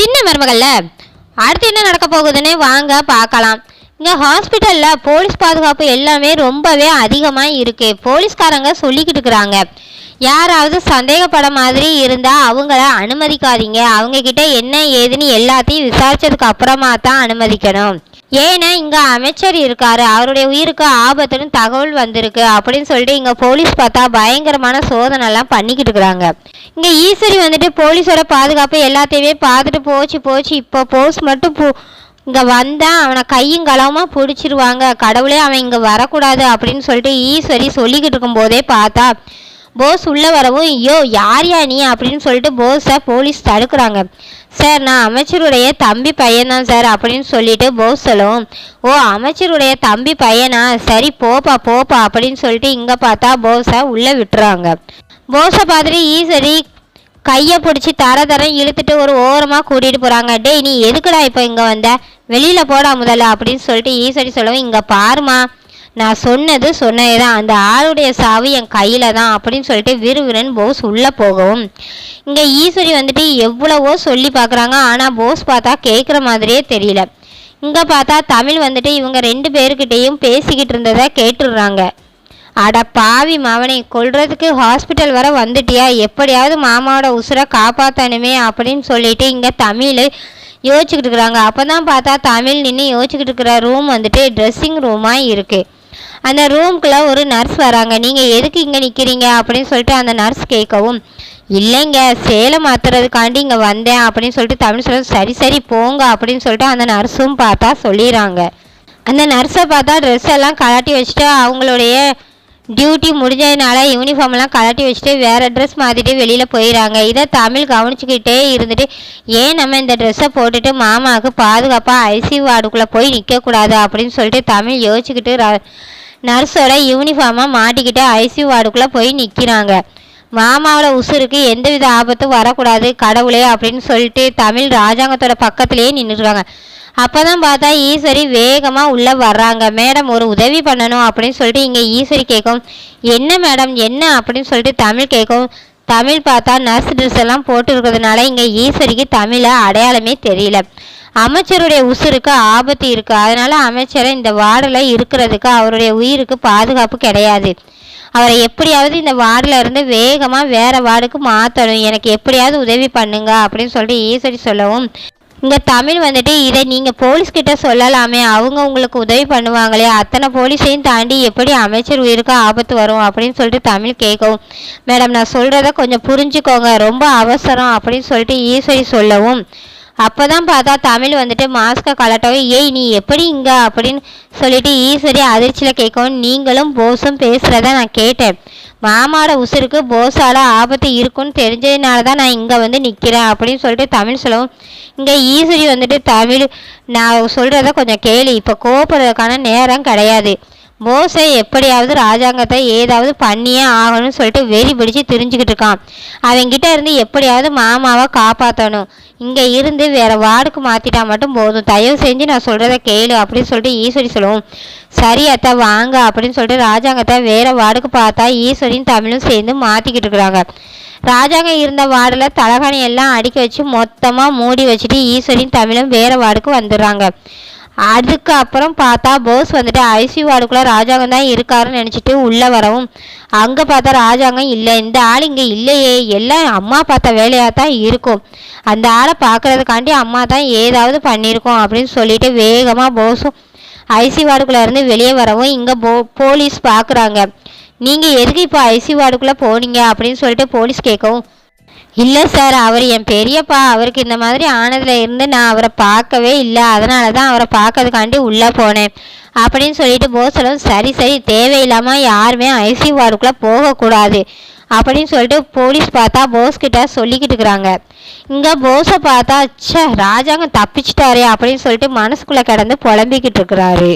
சின்ன மருமகள்ல. அடுத்து என்ன நடக்க போகுதுன்னு வாங்க பார்க்கலாம். இங்கே ஹாஸ்பிட்டலில் போலீஸ் பாதுகாப்பு எல்லாமே ரொம்பவே அதிகமாக இருக்குது போலீஸ்காரங்க சொல்லிக்கிட்டு இருக்கிறாங்க. யாராவது சந்தேகப்பட மாதிரி இருந்தால் அவங்கள அனுமதிக்காதீங்க. அவங்கக்கிட்ட என்ன ஏதுன்னு எல்லாத்தையும் விசாரித்ததுக்கு அப்புறமா தான் அனுமதிக்கணும். ஏன்னா இங்கே அமைச்சர் இருக்காரு அவருடைய உயிருக்கு ஆபத்துன்னு தகவல் வந்திருக்கு அப்படின்னு சொல்லிட்டு இங்கே போலீஸ் பார்த்தா பயங்கரமான சோதனைலாம் பண்ணிக்கிட்டு இருக்கிறாங்க. இங்கே ஈஸ்வரி வந்துட்டு போலீஸோட பாதுகாப்பு எல்லாத்தையுமே பார்த்துட்டு போச்சு போச்சு. இப்போ போஸ் மட்டும் போ இங்கே வந்தால் அவனை கையும் களவுமாக பிடிச்சிருவாங்க. கடவுளே அவன் இங்கே வரக்கூடாது அப்படின்னு சொல்லிட்டு ஈஸ்வரி சொல்லிக்கிட்டு இருக்கும்போதே பார்த்தா போஸ் உள்ளே வரவும் ஐயோ யார் யா நீ? அப்படின்னு சொல்லிட்டு போஸை போலீஸ் தடுக்கிறாங்க. சார் நான் அமைச்சருடைய தம்பி பையன்தான் சார் அப்படின்னு சொல்லிட்டு போஸ் சொல்லவும் ஓ அமைச்சருடைய தம்பி பையனா? சரி போப்பா போப்பா அப்படின்னு சொல்லிட்டு இங்கே பார்த்தா போஸை உள்ளே விட்டுறாங்க. போஸை பார்த்துட்டு ஈசரி கையை பிடிச்சி தர தரம் இழுத்துட்டு ஒரு ஓரமாக கூட்டிகிட்டு போகிறாங்க டேய் நீ எதுக்குடா இப்போ இங்கே வந்த? வெளியில் போடா முதல்ல அப்படின்னு சொல்லிட்டு ஈசடி சொல்லவும் இங்கே பாருமா நான் சொன்னது சொன்னது தான் அந்த ஆளுடைய சாவு என் கையில் தான் அப்படின்னு சொல்லிட்டு விறுவிறுன்னு போஸ் உள்ளே போகவும். இங்கே ஈஸ்வரி வந்துட்டு எவ்வளவோ சொல்லி பார்க்குறாங்க ஆனால் போஸ் பார்த்தா கேட்குற மாதிரியே தெரியல. இங்கே பார்த்தா தமிழ் வந்துட்டு இவங்க ரெண்டு பேர்கிட்டையும் பேசிக்கிட்டு இருந்ததை கேட்டுடுறாங்க. அட பாவி மவனை கொள்றதுக்கு ஹாஸ்பிட்டல் வர வந்துட்டியா? எப்படியாவது மாமாவோட உசுரை காப்பாற்றணுமே அப்படின்னு சொல்லிட்டு இங்கே தமிழ் யோசிச்சுக்கிட்டு இருக்கிறாங்க. அப்போ தான் பார்த்தா தமிழ் நின்று யோசிச்சுக்கிட்டு இருக்கிற ரூம் வந்துட்டு ட்ரெஸ்ஸிங் ரூமாக இருக்குது அந்த ரூம்குள்ளே ஒரு நர்ஸ் வராங்க. நீங்கள் எதுக்கு இங்கே நிற்கிறீங்க அப்படின்னு சொல்லிட்டு அந்த நர்ஸ் கேட்கவும் இல்லைங்க சேலை மாற்றுறதுக்காண்டி இங்கே வந்தேன் அப்படின்னு சொல்லிட்டு தமிழ் சொல்ல சரி சரி போங்க அப்படின்னு சொல்லிட்டு அந்த நர்ஸும் பார்த்தா சொல்லிடுறாங்க. அந்த நர்ஸை பார்த்தா ட்ரெஸ் எல்லாம் கலாட்டி வச்சுட்டு அவங்களுடைய டியூட்டி முடிஞ்சதுனால யூனிஃபார்ம்லாம் கலட்டி வச்சுட்டு வேறு ட்ரெஸ் மாற்றிட்டு வெளியில் போயிடறாங்க இதை தமிழ் கவனிச்சுக்கிட்டே இருந்துட்டு ஏன் நம்ம இந்த ட்ரெஸ்ஸை போட்டுட்டு மாமாவுக்கு பாதுகாப்பாக ஐசி வார்டுக்குள்ளே போய் நிற்கக்கூடாது அப்படின்னு சொல்லிட்டு தமிழ் யோசிச்சுக்கிட்டு நர்ஸோட யூனிஃபார்மாக மாட்டிக்கிட்டு ஐசி வார்டுக்குள்ளே போய் நிற்கிறாங்க மாமாவோட உசுருக்கு எந்தவித ஆபத்தும் வரக்கூடாது கடவுளே அப்படின்னு சொல்லிட்டு தமிழ் ராஜாங்கத்தோட பக்கத்துலேயே நின்றுருக்காங்க அப்போ தான் பார்த்தா ஈஸ்வரி வேகமாக உள்ளே வர்றாங்க. மேடம் ஒரு உதவி பண்ணணும் அப்படின்னு சொல்லிட்டு இங்கே ஈஸ்வரி கேட்கும். என்ன மேடம் என்ன? அப்படின்னு சொல்லிட்டு தமிழ் கேட்கும். தமிழ் பார்த்தா நர்ஸ் ட்ரெஸ் எல்லாம் போட்டு இருக்கிறதுனால இங்கே ஈஸ்வரிக்கு தமிழை அடையாளமே தெரியல. அமைச்சருடைய உசுருக்கு ஆபத்து இருக்குது அதனால் அமைச்சரை இந்த வார்டில் இருக்கிறதுக்கு அவருடைய உயிருக்கு பாதுகாப்பு கிடையாது. அவரை எப்படியாவது இந்த வார்டில் இருந்து வேகமாக வேறு வார்டுக்கு மாற்றணும் எனக்கு எப்படியாவது உதவி பண்ணுங்க அப்படின்னு சொல்லிட்டு ஈஸ்வரி சொல்லவும் இந்த தமிழ் வந்துட்டு இதை நீங்கள் போலீஸ்கிட்ட சொல்லலாமே. அவங்க உங்களுக்கு உதவி பண்ணுவாங்களே. அத்தனை போலீஸையும் தாண்டி எப்படி அமைச்சர் உயிருக்கு ஆபத்து வரும் அப்படின்னு சொல்லிட்டு தமிழ் கேட்கவும் மேடம் நான் சொல்கிறத கொஞ்சம் புரிஞ்சுக்கோங்க. ரொம்ப அவசரம் அப்படின்னு சொல்லிட்டு ஈஸ்வரி சொல்லவும். அப்போ தான் பார்த்தா தமிழ் வந்துட்டு மாஸ்கை கலட்டவும் ஏய் நீ எப்படி இங்கே? அப்படின்னு சொல்லிட்டு ஈஸ்வரி அதிர்ச்சியில் கேட்கவும் நீங்களும் போஸும் பேசுகிறத நான் கேட்டேன். மாமாவோட உசுருக்கு போஸால ஆபத்து இருக்குன்னு தெரிஞ்சதுனால தான் நான் இங்கே வந்து நிற்கிறேன் அப்படின்னு சொல்லிட்டு தமிழ் சொல்லவும் இங்கே ஈஸ்வரி வந்துட்டு தமிழ் நான் சொல்கிறத கொஞ்சம் கேளு. இப்போ கோபப்படுறதுக்கான நேரம் கிடையாது. மோசை எப்படியாவது ராஜாங்கத்தை ஏதாவது பண்ணியே ஆகணும்னு சொல்லிட்டு வெறி பிடிச்சி தெரிஞ்சுக்கிட்டு இருக்கான். அவங்கிட்ட இருந்து எப்படியாவது மாமாவை காப்பாற்றணும் இங்கே இருந்து வேற வார்டுக்கு மாற்றிட்டா மட்டும் போதும். தயவு செஞ்சு நான் சொல்கிறத கேளு அப்படின்னு சொல்லிட்டு ஈஸ்வரி சொல்லுவோம். சரி வாங்க அப்படின்னு சொல்லிட்டு ராஜாங்கத்தை வேற வார்டுக்கு பார்த்தா ஈஸ்வரியும் தமிழும் சேர்ந்து மாற்றிக்கிட்டு இருக்கிறாங்க. ராஜாங்க இருந்த வார்டில் தலகாணி எல்லாம் அடுக்கி வச்சு மொத்தமாக மூடி வச்சுட்டு ஈஸ்வரியும் தமிழும் வேற வார்டுக்கு வந்துடுறாங்க. அதுக்கப்புறம் பார்த்தா போஸ் வந்துட்டு ஐசி வார்டுக்குள்ளே ராஜாங்கம் தான் இருக்காருன்னு நினச்சிட்டு உள்ளே வரவும். அங்கே பார்த்தா ராஜாங்கம் இல்லை இந்த ஆள் இங்கே இல்லையே எல்லாம் அம்மா பார்த்த வேலையாக தான் இருக்கும். அந்த ஆளை பார்க்குறதுக்காண்டி அம்மா தான் ஏதாவது பண்ணியிருக்கோம் அப்படின்னு சொல்லிட்டு வேகமாக போஸும் ஐசி வார்டுக்குள்ளே இருந்து வெளியே வரவும் இங்கே போ போலீஸ் பார்க்குறாங்க. நீங்கள் எதுக்கு இப்போ ஐசி வார்டுக்குள்ளே போனீங்க அப்படின்னு சொல்லிட்டு போலீஸ் கேட்கவும் இல்லை சார் அவர் என் பெரியப்பா அவருக்கு இந்த மாதிரி ஆனதில் இருந்து நான் அவரை பார்க்கவே இல்லை. அதனால தான் அவரை பார்க்கறதுக்காண்டி உள்ளே போனேன். அப்படின்னு சொல்லிட்டு போசலும் சரி சரி தேவையில்லாமல் யாருமே ஐசி வார்டுக்குள்ளே போகக்கூடாது. அப்படின்னு சொல்லிட்டு போலீஸ் பார்த்தா போஸ் கிட்ட சொல்லிக்கிட்டு இருக்கிறாங்க. இங்கே போஸை பார்த்தா ச்சே ராஜாங்க தப்பிச்சிட்டாரே அப்படின்னு சொல்லிட்டு மனசுக்குள்ளே கிடந்து புலம்பிக்கிட்டு இருக்கிறாரு.